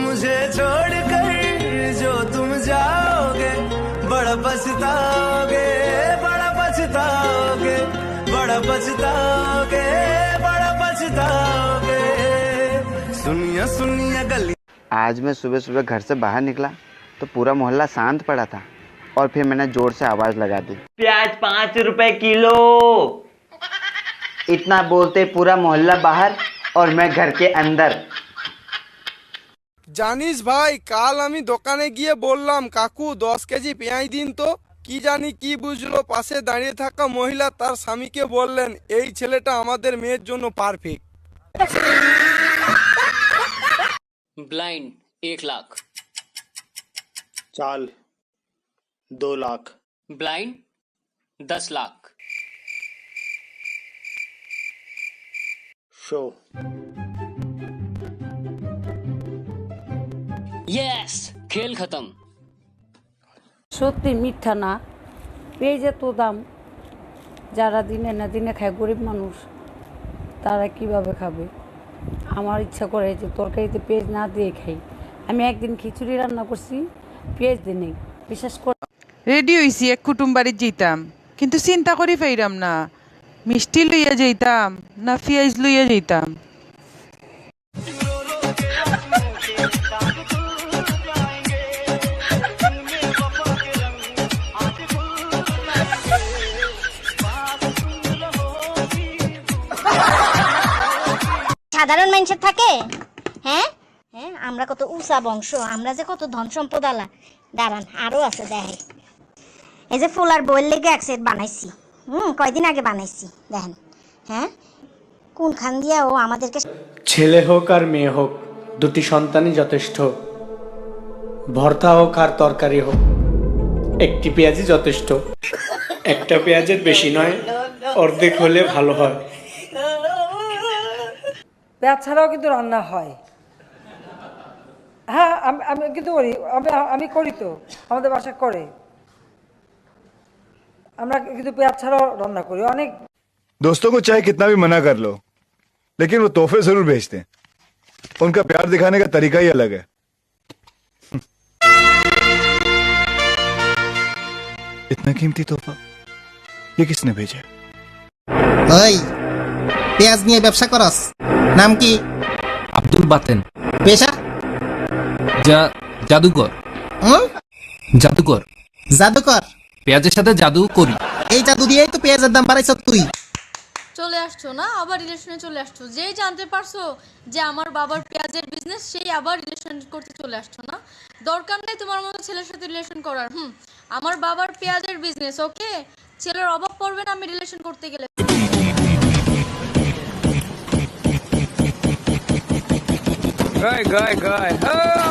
मुझे छोड़कर जो तुम जाओगे बड़ा पछताओगे बड़ा पछताओगे बड़ा पछताओगे बड़ा पछताओगे। सुनिया सुनिया गली। आज मैं सुबह सुबह घर से बाहर निकला तो पूरा मोहल्ला शांत पड़ा था और फिर मैंने ज़ोर से आवाज़ लगा दी। प्याज पाँच रुपए किलो। इतना बोलते पूरा मोहल्ला बाहर और मैं घर के अंदर। জানিস ভাই কাল আমি দোকানে গিয়ে বললাম কাকু দশ কেজি পেঁয়াজ দিন তো কি জানি কি বুঝলো পাশে দাঁড়িয়ে থাকা মহিলা তার স্বামীকে বললেন এই ছেলেটা আমাদের মেয়ের জন্য পারফেক্ট ब्लाइंड एक लाख चाल दो लाख ब्लाइंड दस लाख शो ব্যাস খেল খতম সত্যি মিথ্যা না। পেয়ে যেত দাম। যারা দিনে না দিনে খায় গরিব মানুষ তারা কীভাবে খাবে? আমার ইচ্ছা করে যে তরকারিতে পেঁয়াজ না দিয়ে খাই। আমি একদিন খিচুড়ি রান্না করছি পেঁয়াজ দিনে বিশ্বাস করে রেডি হইছি এক কুটুম বাড়ি যেতাম। কিন্তু চিন্তা করি পাইরাম না। মিষ্টি লইয়া যেতাম না পেঁয়াজ লইয়া যেতাম। সাধারণ মানুষের থাকে? হ্যাঁ? হ্যাঁ আমরা কত উষা বংশ, আমরা যে কত ধন সম্পদ আলা দাঁড়ান, আরও আছে দেখে এই যে ফুলার বইয়ের লেগে এক সেট বানাইছি। হুম, কয়দিন আগে বানাইছি, দেখেন। হ্যাঁ? কোনখান দিয়া ও আমাদেরকে ছেলে হোক আর মেয়ে হোক, দুটি সন্তানই যথেষ্ট। ভর্তা হোক আর তরকারি হোক, একটি পেঁয়াজই যথেষ্ট। একটা পেঁয়াজের বেশি নয়, অর্ধেক হলে ভালো হয়। পেঁয়াজ ছাড়াও কিন্তু রান্না হয় হ্যাঁ আমি আমি কিন্তু করি আমি আমি করি তো আমাদের বাসা করে আমরা কিন্তু পেঁয়াজ ছাড়াও রান্না করি অনেক दोस्तों को चाहे कितना भी मना कर लो लेकिन वो तोहफे जरूर भेजते हैं उनका प्यार दिखाने का तरीका ही अलग है इतना कीमती तोहफा ये किसने भेजा है? ওই পেঁয়াজ নিয়ে ব্যবসা করস নাম কি? আব্দুল বাতেন। পেশা? যা জাদুকর। হুম? জাদুকর। জাদুকর। পেঁয়াজের সাথে জাদু করি। এই জাদু দিয়েই তো পেঁয়াজের দাম বাড়াইছ তুই। চলে আসছো না? আবার রিলেশনে চলে আসছো। যেই জানতে পারছ যে আমার বাবার পেঁয়াজের বিজনেস সেই আবার রিলেশন করতে চলে আসছো না? দরকার নেই তোমার মতো ছেলের সাথে রিলেশন করার। হুম আমার বাবার পেঁয়াজের বিজনেস ওকে ছেলের অভাব পড়বে না আমি রিলেশন করতে গেলে। গায় গায় গায় হ্যাঁ